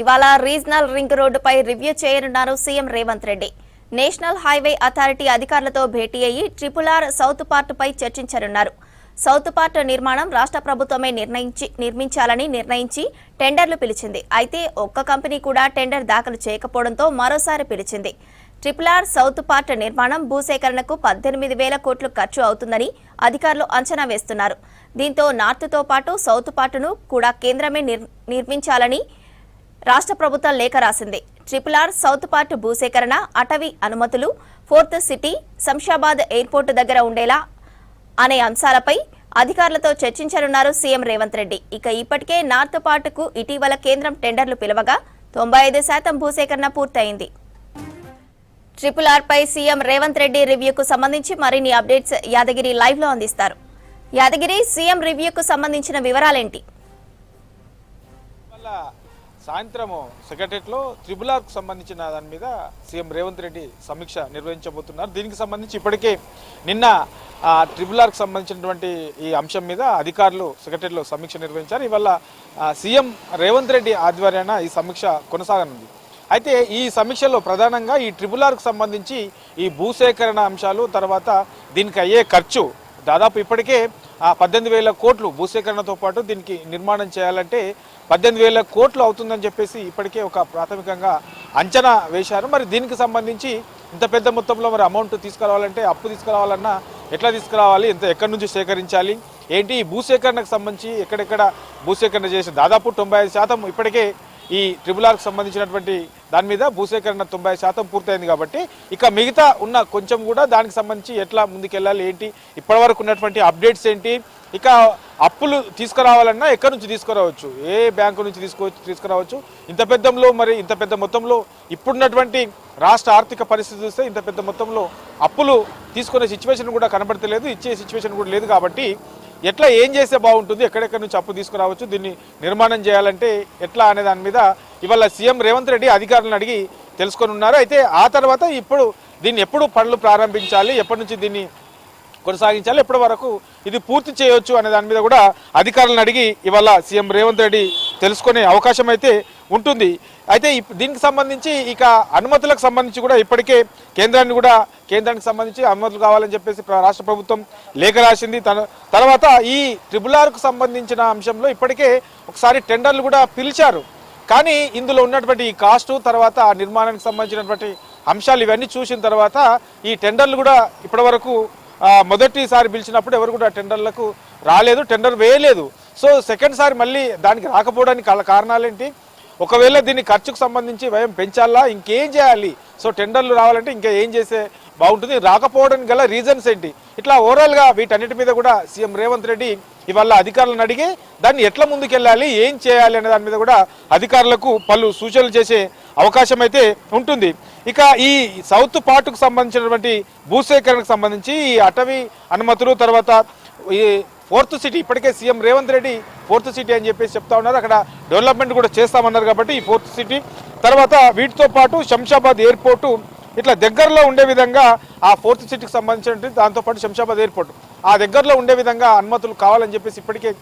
ఇవాళ regional ring రోడ్డుపై review చేయనున్నారు CM Revanth Reddy. National highway authority అధికారులతో భేటీ అయ్యి ట్రిపుల్ ఆర్ సౌత్ పార్ట్పై చర్చించనున్నారు. సౌత్ పార్ట్ నిర్మాణం రాష్ట్ర ప్రభుత్వమే నిర్ణయించి నిర్మించాలని నిర్ణయించి టెండర్లు పిలిచింది. అయితే ఒక్క కంపెనీ కూడా టెండర్ దాఖలు చేయకపోవడంతో మరోసారి పిలిచింది. ట్రిపుల్ ఆర్ సౌత్ పార్ట్ నిర్మాణం భూసేకరణకు పద్దెనిమిది వేల కోట్లు ఖర్చు అవుతుందని అధికారులు అంచనా వేస్తున్నారు. దీంతో నార్త్తో పాటు సౌత్ పార్టును కూడా కేంద్రమే నిర్- నిర్మించాలని రాష్ట్ర ప్రభుత్వం లేఖ రాసింది. ట్రిపుల్ ఆర్ సౌత్ పార్ట్ భూసేకరణ అటవీ అనుమతులు ఫోర్త్ సిటీ శంషాబాద్ ఎయిర్పోర్టు దగ్గర ఉండేలా అనే అంశాలపై అధికారులతో చర్చించనున్నారు సీఎం రేవంత్ రెడ్డి. ఇక ఇప్పటికే నార్త్ పార్టుకు ఇటీవల కేంద్రం టెండర్లు పిలవగా తొంభై ఐదు శాతం భూసేకరణ పూర్తయింది. ట్రిపుల్ ఆర్పై సీఎం రేవంత్ రెడ్డి రివ్యూకు సంబంధించి మరిన్ని అప్డేట్స్ యాదగిరి లైవ్లో అందిస్తారు. యాదగిరి సీఎం రివ్యూకు సంబంధించిన వివరాలేంటి? సాయంత్రము సెక్రటరియట్లో త్రిబుల్ ఆర్కు సంబంధించిన దాని మీద సీఎం రేవంత్ రెడ్డి సమీక్ష నిర్వహించబోతున్నారు. దీనికి సంబంధించి ఇప్పటికే నిన్న ట్రిబుల్ ఆర్కు సంబంధించినటువంటి ఈ అంశం మీద అధికారులు సెక్రటరీలో సమీక్ష నిర్వహించారు. ఇవల్ల సీఎం రేవంత్ రెడ్డి ఆధ్వర్యాన ఈ సమీక్ష కొనసాగనుంది. అయితే ఈ సమీక్షలో ప్రధానంగా ఈ ట్రిబుల్ ఆర్కు సంబంధించి ఈ భూసేకరణ అంశాలు తర్వాత దీనికి అయ్యే ఖర్చు దాదాపు ఇప్పటికే ఆ పద్దెనిమిది వేల కోట్లు భూసేకరణతో పాటు దీనికి నిర్మాణం చేయాలంటే పద్దెనిమిది వేల కోట్లు అవుతుందని చెప్పేసి ఇప్పటికే ఒక ప్రాథమికంగా అంచనా వేశారు. మరి దీనికి సంబంధించి ఇంత పెద్ద మొత్తంలో మరి అమౌంట్ తీసుకురావాలంటే అప్పు తీసుకురావాలన్నా ఎట్లా తీసుకురావాలి ఎంత ఎక్కడి నుంచి సేకరించాలి ఏంటి ఈ భూసేకరణకు సంబంధించి ఎక్కడెక్కడ భూసేకరణ చేసి దాదాపు తొంభై ఐదు శాతం ఇప్పటికే ఈ ట్రిబుల్ ఆర్కి సంబంధించినటువంటి దాని మీద భూసేకరణ తొంభై శాతం పూర్తయింది కాబట్టి ఇక మిగతా ఉన్న కొంచెం కూడా దానికి సంబంధించి ఎట్లా ముందుకెళ్ళాలి ఏంటి ఇప్పటివరకు ఉన్నటువంటి అప్డేట్స్ ఏంటి ఇక అప్పులు తీసుకురావాలన్నా ఎక్కడి నుంచి తీసుకురావచ్చు ఏ బ్యాంకు నుంచి తీసుకోవచ్చు తీసుకురావచ్చు ఇంత పెద్దంలో మరి ఇంత పెద్ద మొత్తంలో ఇప్పుడున్నటువంటి రాష్ట్ర ఆర్థిక పరిస్థితి చూస్తే ఇంత పెద్ద మొత్తంలో అప్పులు తీసుకునే సిచ్యువేషన్ కూడా కనబడతలేదు ఇచ్చే సిచ్యువేషన్ కూడా లేదు కాబట్టి ఎట్లా ఏం చేస్తే బాగుంటుంది ఎక్కడెక్కడి నుంచి అప్పు తీసుకురావచ్చు దీన్ని నిర్మాణం చేయాలంటే ఎట్లా అనే దాని మీద ఇవాళ సీఎం రేవంత్ రెడ్డి అధికారులను అడిగి తెలుసుకొని ఉన్నారు. అయితే ఆ తర్వాత ఇప్పుడు దీన్ని ఎప్పుడు పనులు ప్రారంభించాలి ఎప్పటి నుంచి దీన్ని కొనసాగించాలి ఎప్పటి వరకు ఇది పూర్తి చేయొచ్చు అనే దాని మీద కూడా అధికారులను అడిగి ఇవాళ సీఎం రేవంత్ రెడ్డి తెలుసుకునే అవకాశం అయితే ఉంటుంది. అయితే ఇప్- దీనికి సంబంధించి ఇక అనుమతులకు సంబంధించి కూడా ఇప్పటికే కేంద్రాన్ని కూడా కేంద్రానికి సంబంధించి అనుమతులు కావాలని చెప్పేసి రాష్ట్ర ప్రభుత్వం లేఖ రాసింది. తన తర్వాత ఈ ట్రిబుల్ ఆర్కు సంబంధించిన అంశంలో ఇప్పటికే ఒకసారి టెండర్లు కూడా పిలిచారు. కానీ ఇందులో ఉన్నటువంటి ఈ కాస్టు తర్వాత ఆ నిర్మాణానికి సంబంధించినటువంటి అంశాలు ఇవన్నీ చూసిన తర్వాత ఈ టెండర్లు కూడా ఇప్పటివరకు మొదటిసారి పిలిచినప్పుడు ఎవరు కూడా టెండర్లకు రాలేదు టెండర్ వేయలేదు. సో సెకండ్ సారి మళ్ళీ దానికి రాకపోవడానికి కల కారణాలేంటి? ఒకవేళ దీని ఖర్చుకు సంబంధించి వ్యయం పెంచాలా? ఇంకేం చేయాలి? సో టెండర్లు రావాలంటే ఇంకా ఏం చేసే బాగుంటుంది. రాకపోవడానికి గల రీజన్స్ ఏంటి? ఇట్లా ఓవరాల్గా వీటన్నిటి మీద కూడా సీఎం రేవంత్ రెడ్డి ఇవాళ అధికారులను అడిగి దాన్ని ఎట్లా ముందుకెళ్ళాలి ఏం చేయాలి అనే దాని మీద కూడా అధికారులకు పలు సూచనలు చేసే అవకాశం అయితే ఉంటుంది. ఇక ఈ సౌత్ పార్ట్కు సంబంధించినటువంటి భూసేకరణకు సంబంధించి ఈ అటవీ అనుమతులు తర్వాత ఈ ఫోర్త్ సిటీ ఇప్పటికే CM Revanth Reddy fourth city అని చెప్పేసి చెప్తా ఉన్నారు. అక్కడ డెవలప్మెంట్ కూడా చేస్తామన్నారు కాబట్టి ఈ ఫోర్త్ సిటీ. తర్వాత వీటితో పాటు శంషాబాద్ ఎయిర్పోర్టు ఇట్లా దగ్గరలో ఉండే విధంగా ఆ ఫోర్త్ సిటీకి సంబంధించిన దాంతోపాటు శంషాబాద్ ఎయిర్పోర్ట్. ఆ దగ్గరలో ఉండే విధంగా అనుమతులు కావాలని చెప్పేసి ఇప్పటికే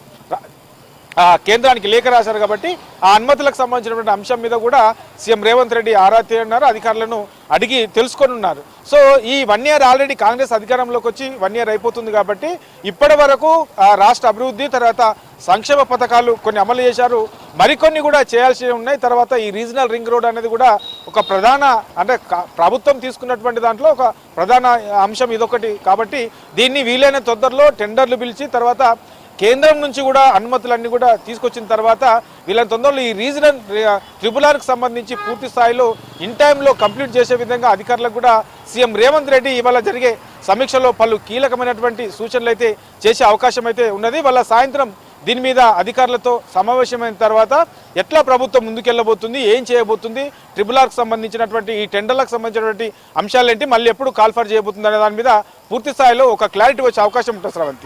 కేంద్రానికి లేఖ రాశారు కాబట్టి ఆ అనుమతులకు సంబంధించినటువంటి అంశం మీద కూడా సీఎం రేవంత్ రెడ్డి ఆరా తీయన్నారు అధికారులను అడిగి తెలుసుకొని ఉన్నారు. సో ఈ వన్ ఇయర్ ఆల్రెడీ కాంగ్రెస్ అధికారంలోకి వచ్చి వన్ ఇయర్ అయిపోతుంది కాబట్టి ఇప్పటి వరకు ఆ రాష్ట్ర అభివృద్ధి తర్వాత సంక్షేమ పథకాలు కొన్ని అమలు చేశారు. మరికొన్ని కూడా చేయాల్సి ఉన్నాయి. తర్వాత ఈ రీజనల్ రింగ్ రోడ్ అనేది కూడా ఒక ప్రధాన అంటే ప్రభుత్వం తీసుకున్నటువంటి దాంట్లో ఒక ప్రధాన అంశం ఇదొకటి. కాబట్టి దీన్ని వీలైన తొందరలో టెండర్లు పిలిచి తర్వాత కేంద్రం నుంచి కూడా అనుమతులన్నీ కూడా తీసుకొచ్చిన తర్వాత వీళ్ళని తొందరలో ఈ రీజనల్ ట్రిపుల్ ఆర్కి సంబంధించి పూర్తి స్థాయిలో ఇన్ టైంలో కంప్లీట్ చేసే విధంగా అధికారులకు కూడా సీఎం రేవంత్ రెడ్డి ఇవాళ జరిగే సమీక్షలో పలు కీలకమైనటువంటి సూచనలు అయితే చేసే అవకాశం అయితే ఉన్నది. వాళ్ళ సాయంత్రం దీని మీద అధికారులతో సమావేశమైన తర్వాత ఎట్లా ప్రభుత్వం ముందుకెళ్ళబోతుంది ఏం చేయబోతుంది ట్రిబుల్ ఆర్కి సంబంధించినటువంటి ఈ టెండర్లకు సంబంధించినటువంటి అంశాలేంటి మళ్ళీ ఎప్పుడు కాల్ఫర్ చేయబోతుంది అనే దాని మీద పూర్తి స్థాయిలో ఒక క్లారిటీ వచ్చే అవకాశం ఉంటుంది శ్రవంతి.